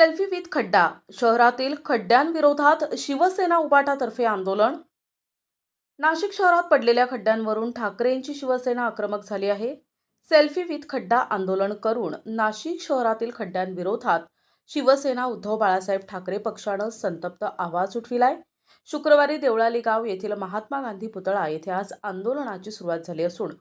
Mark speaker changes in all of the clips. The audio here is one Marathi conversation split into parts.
Speaker 1: सेल्फी विथ खड्डा. शहरातील खड्ड्यांविरोधात शिवसेना उबाटातर्फे आंदोलन. नाशिक शहरात पडलेल्या खड्ड्यांवरून ठाकरेंची शिवसेना आक्रमक झाली आहे. सेल्फी विथ खड्डा आंदोलन करून नाशिक शहरातील खड्ड्यांविरोधात शिवसेना उद्धव बाळासाहेब ठाकरे पक्षानं संतप्त आवाज उठविलाय. शुक्रवारी देवळाली गाव येथील महात्मा गांधी पुतळा येथे आज आंदोलनाची सुरुवात झाली असून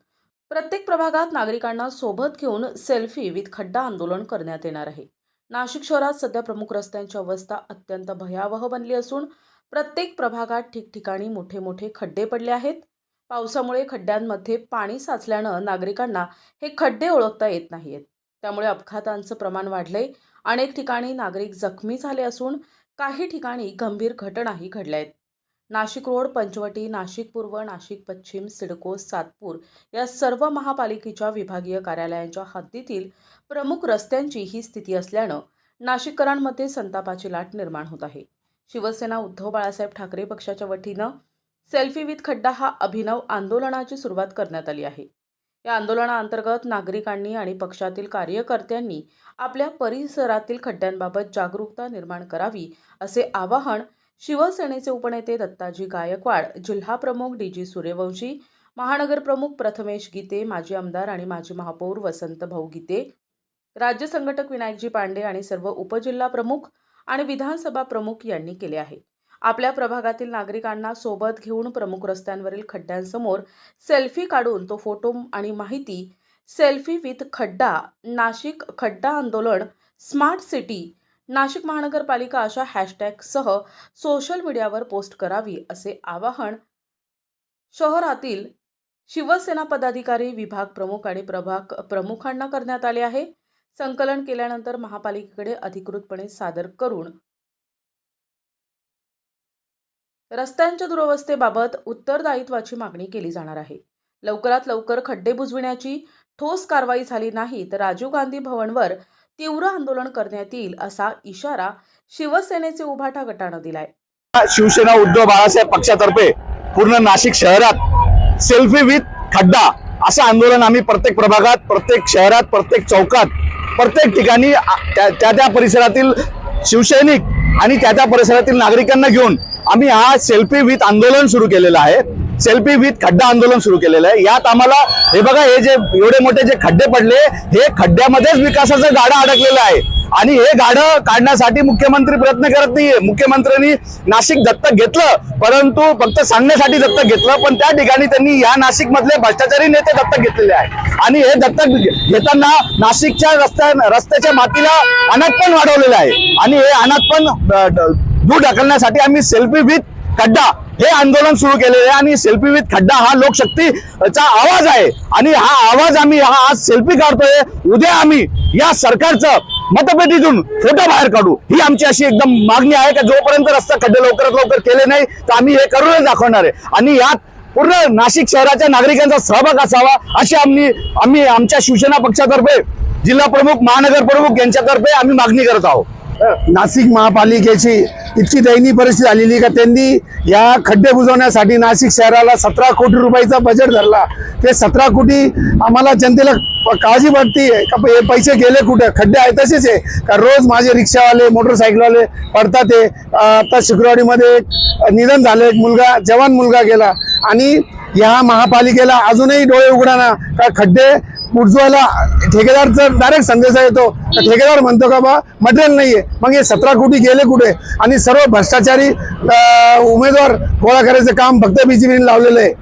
Speaker 1: प्रत्येक प्रभागात नागरिकांना सोबत घेऊन सेल्फी विथ खड्डा आंदोलन करण्यात येणार आहे. नाशिक शहरात सध्या प्रमुख रस्त्यांची अवस्था अत्यंत भयावह बनली असून प्रत्येक प्रभागात ठिकठिकाणी मोठे मोठे खड्डे पडले आहेत. पावसामुळे खड्ड्यांमध्ये पाणी साचल्यानं नागरिकांना हे खड्डे ओळखता येत नाहीत त्यामुळे अपघातांचं प्रमाण वाढलंय. अनेक ठिकाणी नागरिक जखमी झाले असून काही ठिकाणी गंभीर घटनाही घडल्या आहेत. नाशिक रोड पंचवटी नाशिक पूर्व नाशिक पश्चिम सिडको सातपूर या सर्व महापालिकेच्या विभागीय कार्यालयांच्या हद्दीतील प्रमुख रस्त्यांची ही स्थिती असल्यानं नाशिककरांमध्ये संतापाची लाट निर्माण होत आहे. शिवसेना उद्धव बाळासाहेब ठाकरे पक्षाच्या वतीनं सेल्फी विथ खड्डा हा अभिनव आंदोलनाची सुरुवात करण्यात आली आहे. या आंदोलनाअंतर्गत नागरिकांनी आणि पक्षातील कार्यकर्त्यांनी आपल्या परिसरातील खड्ड्यांबाबत जागरूकता निर्माण करावी असे आवाहन शिवसेनेचे उपनेते दत्ताजी गायकवाड जिल्हाप्रमुख डी जी सूर्यवंशी महानगरप्रमुख प्रथमेश गीते माजी आमदार आणि माजी महापौर वसंत भाऊ गीते राज्य संघटक विनायकजी पांडे आणि सर्व उपजिल्हा प्रमुख आणि विधानसभा प्रमुख यांनी केले आहे. आपल्या प्रभागातील नागरिकांना सोबत घेऊन प्रमुख रस्त्यांवरील खड्ड्यांसमोर सेल्फी काढून तो फोटो आणि माहिती सेल्फी विथ खड्डा नाशिक खड्डा आंदोलन स्मार्ट सिटी नाशिक महानगरपालिका अशा हॅशटॅगसह सोशल मीडियावर पोस्ट करावी असे आवाहन शहरातील शिवसेना पदाधिकारी विभाग प्रमुख आणि प्रभाग प्रमुखांना करण्यात आले आहे. संकलन केल्यानंतर महापालिकेकडे अधिकृतपणे सादर करून रस्त्यांच्या दुरवस्थेबाबत उत्तरदायित्वाची मागणी केली जाणार आहे. लवकरात लवकर खड्डे बुजविण्याची ठोस कारवाई झाली नाही तर राजीव गांधी भवनवर तीव्र आंदोलन करण्यात येईल असा इशारा शिवसेनेचे उभाटा गटानं दिलाय.
Speaker 2: शिवसेना उद्धव बाळासाहेब पक्षातर्फे पूर्ण नाशिक शहरात सेल्फी विथ खड्डा असं आंदोलन आम्ही प्रत्येक प्रभागात प्रत्येक शहरात प्रत्येक चौकात प्रत्येक ठिकाणी त्या त्या त्या परिसरातील शिवसैनिक आणि त्या त्या परिसरातील नागरिकांना घेऊन आम्ही हा सेल्फी विथ आंदोलन सुरू केलेलं आहे. सेल्फी विथ खड्डा आंदोलन सुरू केलेलं आहे. यात आम्हाला हे बघा हे जे एवढे मोठे जे खड्डे पडले हे खड्ड्यामध्येच विकासाचं गाडं अडकलेलं आहे. आणि हे गाडं काढण्यासाठी मुख्यमंत्री प्रयत्न करत नाहीये. मुख्यमंत्र्यांनी नाशिक दत्तक घेतलं परंतु फक्त सांगण्यासाठी दत्तक घेतलं पण त्या ठिकाणी त्यांनी या नाशिक मधले भ्रष्टाचारी नेते दत्तक घेतलेले आहे आणि हे दत्तक घेताना नाशिकच्या रस्त्या रस्त्याच्या मातीला अनाथपण वाढवलेलं आहे. आणि हे अनाथपण दूर ढकलण्यासाठी आम्ही सेल्फी विथ खड्डा हे आंदोलन सुरू केलेलं आहे आणि सेल्फी विथ खड्डा हा लोकशक्तीचा आवाज आहे. आणि हा आवाज आम्ही हा आज सेल्फी काढतोय. उद्या आम्ही या सरकारचं मतपेटीतून फोटो बाहेर काढू. ही आमची अशी एकदम मागणी आहे का जोपर्यंत रस्ता खड्डे लवकरात लवकर केले नाही तर आम्ही हे करूनच दाखवणार आहे. आणि यात पूर्ण नाशिक शहराच्या नागरिकांचा सहभाग असावा अशी आम्ही आम्ही आमच्या शिवसेना पक्षातर्फे जिल्हा प्रमुख महानगर प्रमुख यांच्यातर्फे आम्ही मागणी करत आहोत.
Speaker 3: नाशिक महापालिकेची इतकी दयनीय परिस्थिती आलेली का त्यांनी या खड्डे बुजवण्यासाठी नाशिक शहराला सतरा कोटी रुपयाचा बजेट धरला. ते सतरा कोटी आम्हाला जनतेला काळजी वाटते का हे पैसे गेले कुठे? खड्डे आहे तसेच आहे. का रोज माझे रिक्षावाले मोटरसायकलवाले पडतात ते आता शुक्रवारीमध्ये एक निधन झालं एक मुलगा जवान मुलगा गेला. आणि या महापालिकेला अजूनही डोळे उघडाना का खड्डे उठवायला ठेकेदारचा डायरेक्ट संदेश येतो. तर ठेकेदार म्हणतो का बा मटेरियल नाहीये. मग हे सतरा कोटी गेले कुठे? आणि सर्व भ्रष्टाचारी उमेदवार गोळा करायचं काम फक्त बीजेपीने लावलेलं आहे.